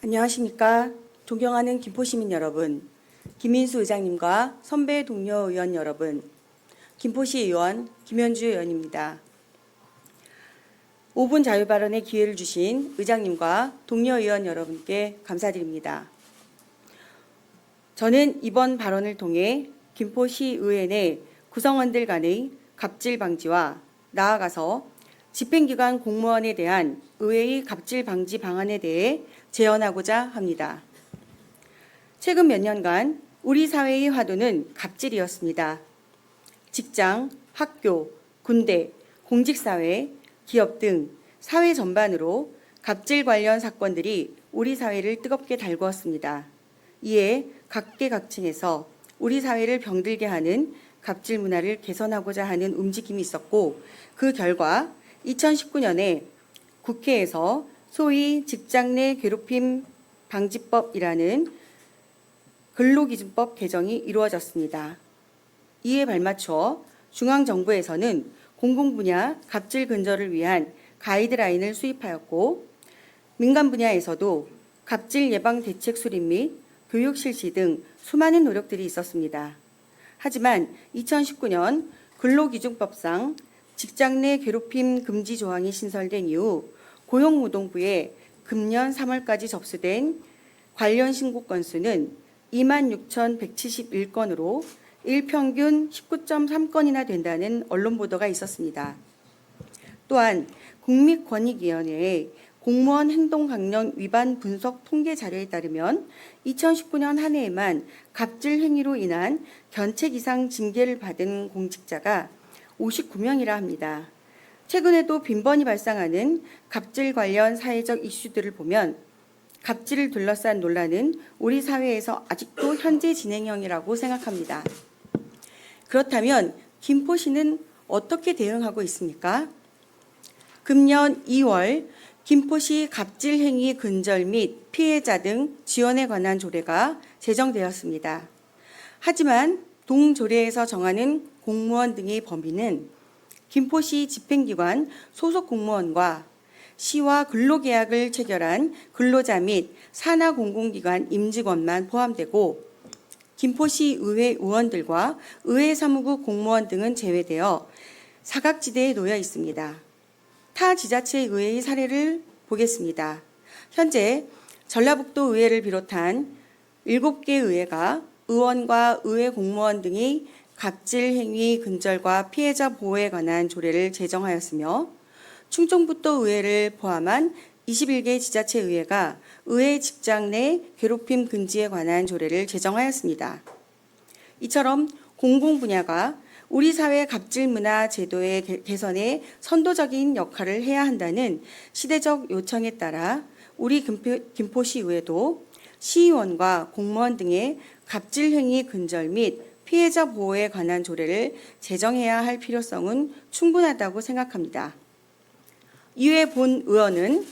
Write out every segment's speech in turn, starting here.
안녕하십니까. 존경하는 김포시민 여러분, 김민수 의장님과 선배 동료 의원 여러분, 김포시 의원 김현주 의원입니다. 5분 자유 발언의 기회를 주신 의장님과 동료 의원 여러분께 감사드립니다. 저는 이번 발언을 통해 김포시 의회 내 구성원들 간의 갑질 방지와 나아가서 집행기관 공무원에 대한 의회의 갑질 방지 방안에 대해 제언하고자 합니다. 최근 몇 년간 우리 사회의 화두는 갑질이었습니다. 직장, 학교, 군대, 공직사회, 기업 등 사회 전반으로 갑질 관련 사건들이 우리 사회를 뜨겁게 달구었습니다. 이에 각계각층에서 우리 사회를 병들게 하는 갑질 문화를 개선하고자 하는 움직임이 있었고 그 결과 2019년에 국회에서 소위 직장 내 괴롭힘 방지법이라는 근로기준법 개정이 이루어졌습니다. 이에 발맞춰 중앙정부에서는 공공분야 갑질 근절을 위한 가이드라인을 수립하였고 민간 분야에서도 갑질 예방 대책 수립 및 교육 실시 등 수많은 노력들이 있었습니다. 하지만 2019년 근로기준법상 직장 내 괴롭힘 금지 조항이 신설된 이후 고용노동부에 금년 3월까지 접수된 관련 신고 건수는 26,171건으로 일평균 19.3건이나 된다는 언론 보도가 있었습니다. 또한 국민권익위원회의 공무원 행동 강령 위반 분석 통계 자료에 따르면 2019년 한 해에만 갑질 행위로 인한 견책 이상 징계를 받은 공직자가 59명이라 합니다. 최근에도 빈번히 발생하는 갑질 관련 사회적 이슈들을 보면 갑질을 둘러싼 논란은 우리 사회에서 아직도 현재 진행형이라고 생각합니다. 그렇다면 김포시는 어떻게 대응하고 있습니까? 금년 2월 김포시 갑질 행위 근절 및 피해자 등 지원에 관한 조례가 제정되었습니다. 하지만 동조례에서 정하는 공무원 등의 범위는 김포시 집행기관 소속 공무원과 시와 근로계약을 체결한 근로자 및 산하공공기관 임직원만 포함되고 김포시 의회 의원들과 의회 사무국 공무원 등은 제외되어 사각지대에 놓여 있습니다. 타 지자체 의회의 사례를 보겠습니다. 현재 전라북도 의회를 비롯한 7개 의회가 의원과 의회 공무원 등이 갑질 행위 근절과 피해자 보호에 관한 조례를 제정하였으며 충청북도 의회를 포함한 21개 지자체 의회가 의회 직장 내 괴롭힘 금지에 관한 조례를 제정하였습니다. 이처럼 공공 분야가 우리 사회 갑질 문화 제도의 개- 개선에 선도적인 역할을 해야 한다는 시대적 요청에 따라 우리 김포, 김포시 의회도 시의원과 공무원 등의 갑질 행위 근절 및 피해자 보호에 관한 조례를 제정해야 할 필요성은 충분하다고 생각합니다. 이외 본 의원은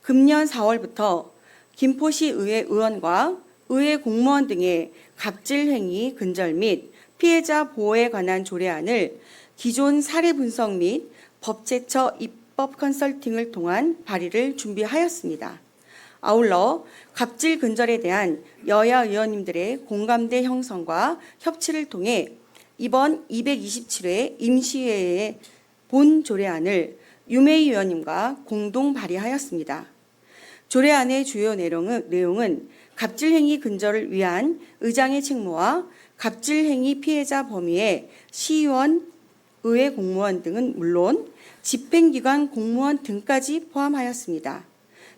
금년 4월부터 김포시 의회 의원과 의회 공무원 등의 갑질 행위 근절 및 피해자 보호에 관한 조례안을 기존 사례 분석 및 법제처 입법 컨설팅을 통한 발의를 준비하였습니다. 아울러 갑질 근절에 대한 여야 의원님들의 공감대 형성과 협치를 통해 이번 227회 임시회의 본 조례안을 유메이 의원님과 공동 발의하였습니다. 조례안의 주요 내용은, 내용은 갑질행위 근절을 위한 의장의 책무와 갑질행위 피해자 범위에 시의원, 의회 공무원 등은 물론 집행기관 공무원 등까지 포함하였습니다.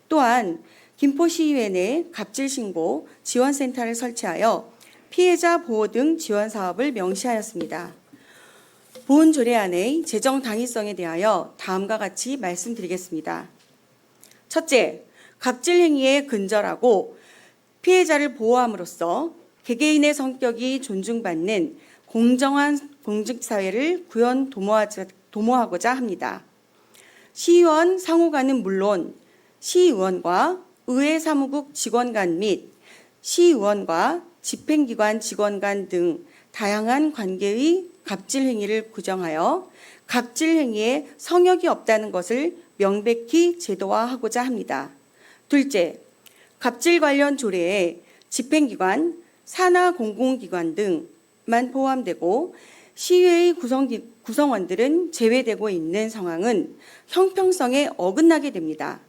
또한 김포시의회 내 갑질신고 지원센터를 설치하여 피해자 보호 등 지원 사업을 명시하였습니다. 본 조례안의 제정 당위성에 대하여 다음과 같이 말씀드리겠습니다. 첫째, 갑질 행위에 근절하고 피해자를 보호함으로써 개개인의 성격이 존중받는 공정한 공직사회를 구현 도모하자- 도모하고자 합니다. 시의원 상호간은 물론 시의원과 의회 사무국 직원 간 및 시의원과 집행기관 직원 간 등 다양한 관계의 갑질 행위를 규정하여 갑질 행위에 성역이 없다는 것을 명백히 제도화하고자 합니다. 둘째, 갑질 관련 조례에 집행기관, 산하 공공기관 등만 포함되고 시의회의 구성, 구성원들은 제외되고 있는 상황은 형평성에 어긋나게 됩니다.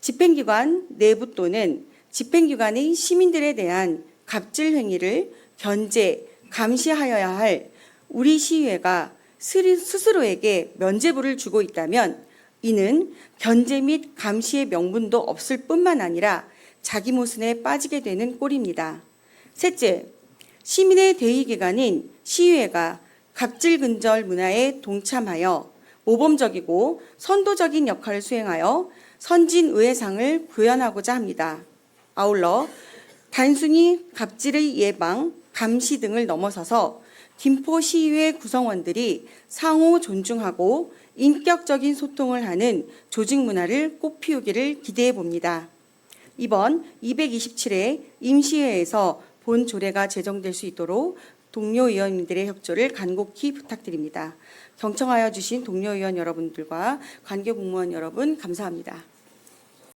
집행기관 내부 또는 집행기관의 시민들에 대한 갑질 행위를 견제, 감시하여야 할 우리 시의회가 스스로에게 면죄부를 주고 있다면 이는 견제 및 감시의 명분도 없을 뿐만 아니라 자기 모순에 빠지게 되는 꼴입니다. 셋째, 시민의 대의기관인 시의회가 갑질 근절 문화에 동참하여 모범적이고 선도적인 역할을 수행하여 선진 의회상을 구현하고자 합니다. 아울러 단순히 갑질의 예방, 감시 등을 넘어서서 김포시의회 구성원들이 상호 존중하고 인격적인 소통을 하는 조직 문화를 꽃피우기를 기대해 봅니다. 이번 227회 임시회에서 본 조례가 제정될 수 있도록 동료 의원님들의 협조를 간곡히 부탁드립니다. 경청하여 주신 동료 의원 여러분들과 관계 공무원 여러분 감사합니다.